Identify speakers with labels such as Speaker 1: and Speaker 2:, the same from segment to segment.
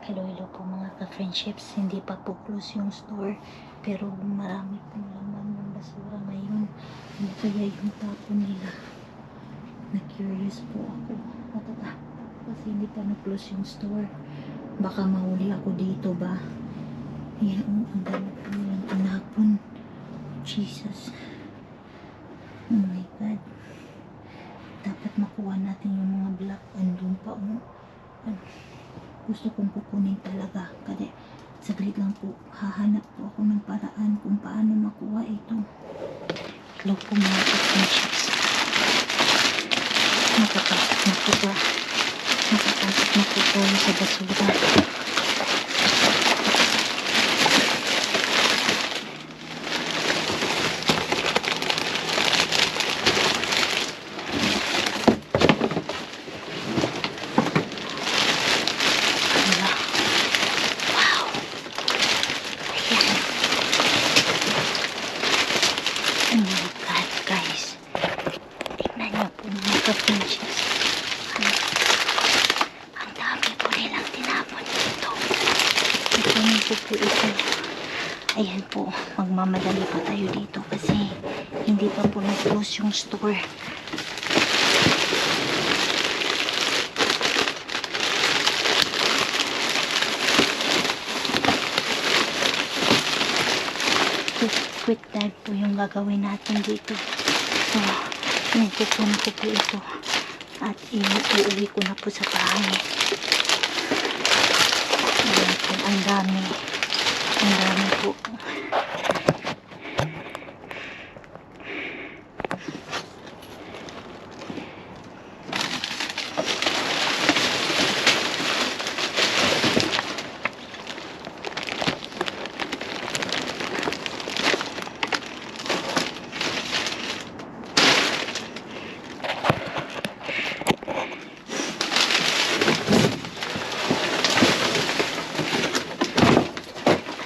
Speaker 1: Hello, po mga ka-friendships. Hindi pa po close yung store. Pero marami pong laman ng basura ngayon. Ano kaya yung tapon nila? Na-curious po ako. Matata. Kasi hindi pa na-close yung store. Baka mahuli ako dito ba? Ayan, oh, ang dami po nilang tinapon. Jesus. Oh my God. Dapat makuha natin yung mga black andun pa. Oh. Ano? Gusto kong kukunin talaga. Kasi saglit lang po, hahanap po ako ng paraan kung paano makuha ito. Hello po mga friendships. Nakapasok na po ba? Nakapasok na po sa basura. Wala. Wow. Ayan. Oh my God, guys. Tingnan niyo po mga ka-friendships. Ang, ang dami po nilang tinapon dito. Ito po po ito. Ayan po, magmamadali pa tayo dito kasi hindi pa po na-close yung store. quick, quick dive po yung gagawin natin dito. So, yung kukunin ko po ito. At iuwi ko na po sa bahay. Ayan po, ang dami. Ang dami po.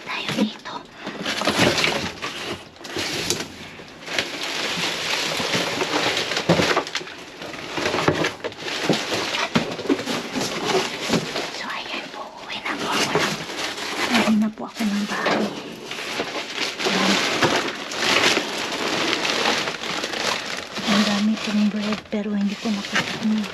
Speaker 1: tayo dito. So, ayan po. Uwi na po ako ng, uwi na po ako ng bahay. Ayan. Pong bread pero hindi ko nakakain.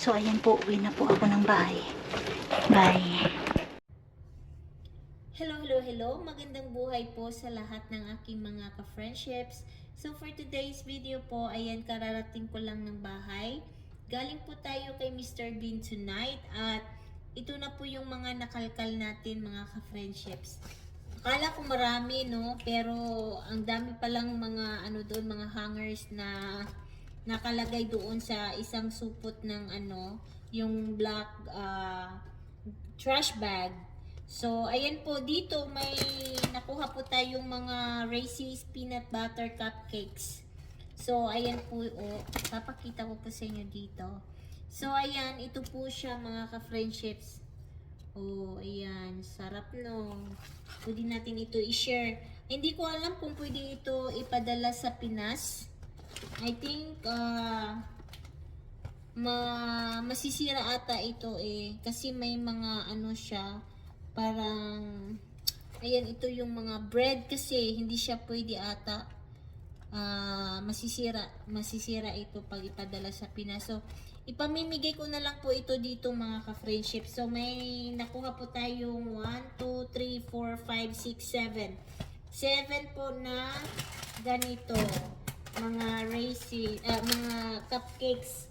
Speaker 1: So, ayan po. Uwi na po ako ng bahay. Bye.
Speaker 2: Hello, hello. Magandang buhay po sa lahat ng aking mga ka-friendships. So for today's video po, ayan kararating ko lang ng bahay. Galing po tayo kay Mr. Bean tonight at ito na po yung mga nakalkal natin mga ka-friendships. Akala ko marami no, pero ang dami palang mga ano doon, mga hangers na nakalagay doon sa isang supot ng ano, yung black ah, trash bag. So, ayan po, dito may nakuha po tayong mga Reese's Peanut Butter Cupcakes. So, ayan po, oh, papakita ko po sa inyo dito. So, ayan, ito po siya mga ka-friendships. Oh, ayan, sarap no. Pwede natin ito i-share. Hindi ko alam kung pwede ito ipadala sa Pinas. I think, ah, ma masisira ata ito eh kasi may mga ano siya parang ayan ito yung mga bread kasi hindi siya pwede ata ah, masisira masisira ito pag ipadala sa Pinas. So ipamimigay ko na lang po ito dito mga ka-friendship. So may nakuha po tayong 1, 2, 3, 4, 5, 6, 7 7 po na ganito mga racing ah, mga cupcakes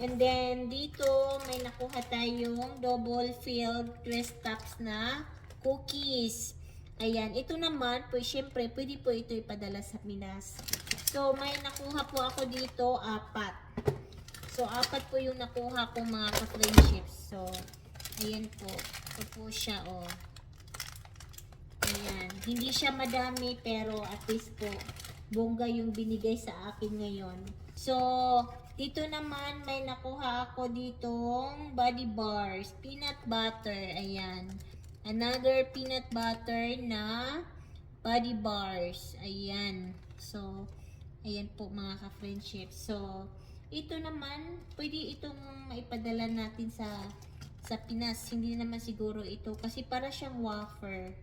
Speaker 2: And then, dito, may nakuha tayong double filled twist tops na cookies. Ayan. Ito naman, po, syempre, pwede po ito ipadala sa Minas. So, may nakuha po ako dito, apat. So, apat po yung nakuha ko mga ka-friendships. So, ayan po. Ito po siya, oh. Ayan. Hindi siya madami, pero at least po, bongga yung binigay sa akin ngayon. So, dito naman may nakuha ako ditong body bars, peanut butter, ayan. Another peanut butter na body bars, ayan. So, ayan po mga ka-friendship. So, ito naman, pwede itong maipadala natin sa sa Pinas. Hindi naman siguro ito kasi para siyang wafer.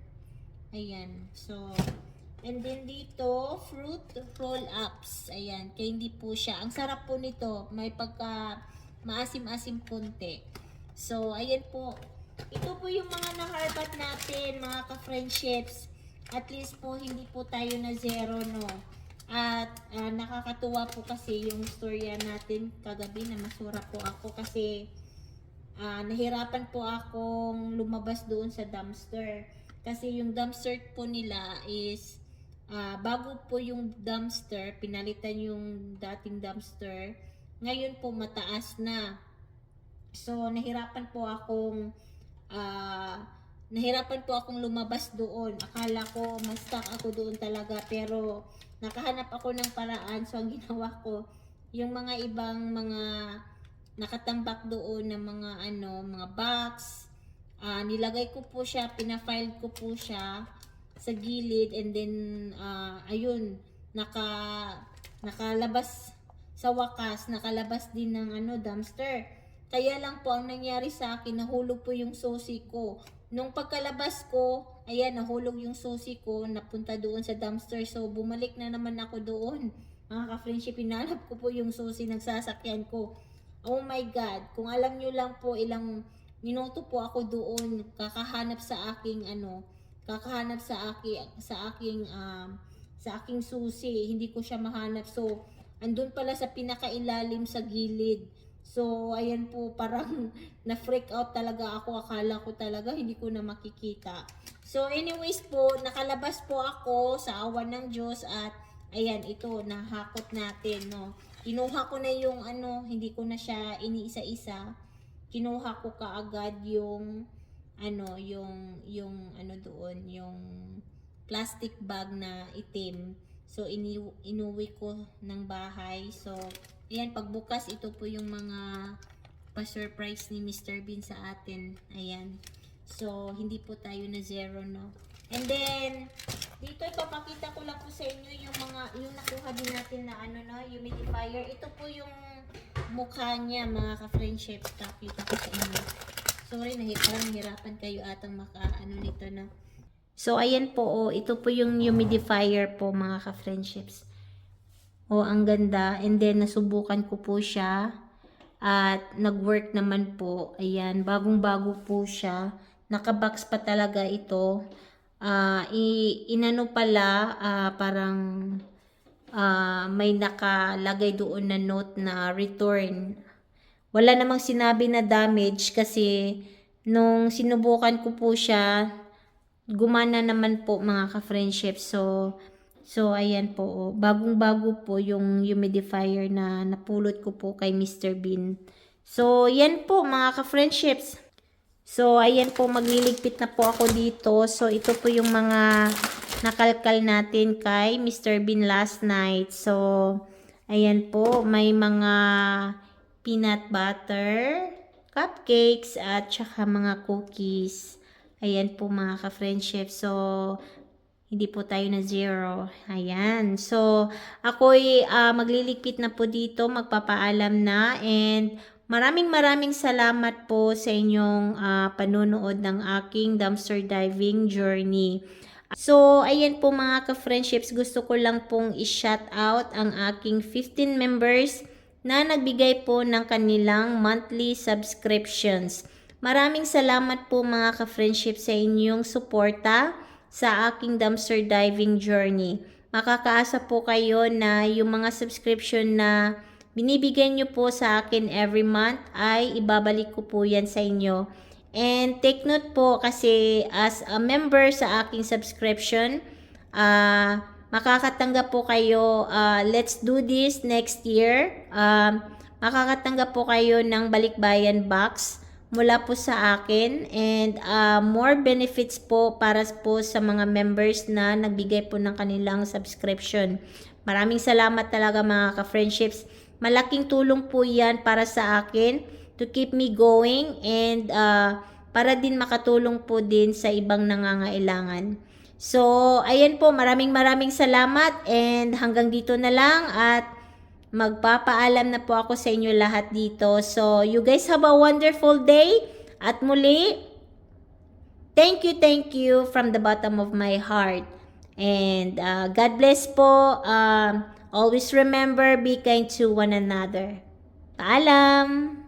Speaker 2: Ayan. So, and then dito, fruit roll-ups. Ayan. Kaya hindi po siya. Ang sarap po nito. May pagka maasim-asim konti. So, ayan po. Ito po yung mga naharbat natin, mga ka-friendships. At least po, hindi po tayo na zero, no? At ah, nakakatuwa po kasi yung storya natin kagabi na masura po ako kasi ah, nahirapan po akong lumabas doon sa dumpster. Kasi yung dumpster po nila is ah, bago po yung dumpster, pinalitan yung dating dumpster. Ngayon po mataas na. So nahirapan po akong ah, nahirapan po akong lumabas doon. Akala ko mas stuck ako doon talaga pero nakahanap ako ng paraan. So ang ginawa ko, yung mga ibang mga nakatambak doon na mga ano, mga box, ah, nilagay ko po siya, pinafile ko po siya sa gilid and then ah, ayun, naka nakalabas sa wakas, nakalabas din ng ano dumpster. Kaya lang po ang nangyari sa akin, nahulog po yung susi ko. Nung pagkalabas ko, ayan, nahulog yung susi ko, napunta doon sa dumpster. So, bumalik na naman ako doon. Mga ka-friendship, hinanap ko po yung susi ng ko. Oh my God, kung alam nyo lang po ilang minuto po ako doon, kakahanap sa aking ano, kakahanap sa aking, sa aking, um, sa aking susi. Hindi ko siya mahanap. So, andun pala sa pinakailalim sa gilid. So, ayan po, parang na-freak out talaga ako. Akala ko talaga hindi ko na makikita. So, anyways po, nakalabas po ako sa awan ng Diyos at ayan, ito, nahakot natin, no. Kinuha ko na yung ano, hindi ko na siya iniisa-isa. Kinuha ko kaagad yung ano, yung yung ano doon, yung plastic bag na itim. So, ini inuwi ko ng bahay. So, ayan, pagbukas, ito po yung mga pa-surprise ni Mr. Bean sa atin. Ayan. So, hindi po tayo na zero, no? And then, dito ipapakita ko lang po sa inyo yung mga, yung nakuha din natin na ano, no, humidifier. Ito po yung mukha niya, mga ka-friendship. Pakita ko sa inyo. Sorry, nahip, parang hirapan kayo atang maka, ano nito, no? So, ayan po, oh, ito po yung humidifier po, mga ka-friendships. Oh, ang ganda. And then, nasubukan ko po siya. At, nag-work naman po. Ayan, bagong-bago po siya. Nakabox pa talaga ito. Ah, i inano pala, ah, parang ah, may nakalagay doon na note na return. Wala namang sinabi na damage kasi nung sinubukan ko po siya, gumana naman po mga ka-friendship. So, so ayan po, oh. bagong-bago po yung humidifier na napulot ko po kay Mr. Bean. So, yan po mga ka-friendships. So, ayan po, magliligpit na po ako dito. So, ito po yung mga nakalkal natin kay Mr. Bean last night. So, ayan po, may mga peanut butter, cupcakes, at saka mga cookies. Ayan po mga ka-friendship. So, hindi po tayo na zero. Ayan. So, ako'y ah, magliligpit na po dito, magpapaalam na, and Maraming maraming salamat po sa inyong ah, panunood ng aking dumpster diving journey. So, ayan po mga ka-friendships, gusto ko lang pong i-shout out ang aking 15 members na nagbigay po ng kanilang monthly subscriptions. Maraming salamat po mga ka-friendships sa inyong suporta sa aking dumpster diving journey. Makakaasa po kayo na yung mga subscription na binibigay nyo po sa akin every month ay ibabalik ko po yan sa inyo. And take note po kasi as a member sa aking subscription, ah makakatanggap po kayo, ah, let's do this next year. Um, makakatanggap po kayo ng balikbayan box mula po sa akin and ah, more benefits po para po sa mga members na nagbigay po ng kanilang subscription. Maraming salamat talaga mga ka-friendships. Malaking tulong po yan para sa akin to keep me going and uh, para din makatulong po din sa ibang nangangailangan. So, ayan po, maraming maraming salamat and hanggang dito na lang at magpapaalam na po ako sa inyo lahat dito. So, you guys have a wonderful day at muli, thank you, thank you from the bottom of my heart. And uh, God bless po. Um, always remember, be kind to one another. Paalam!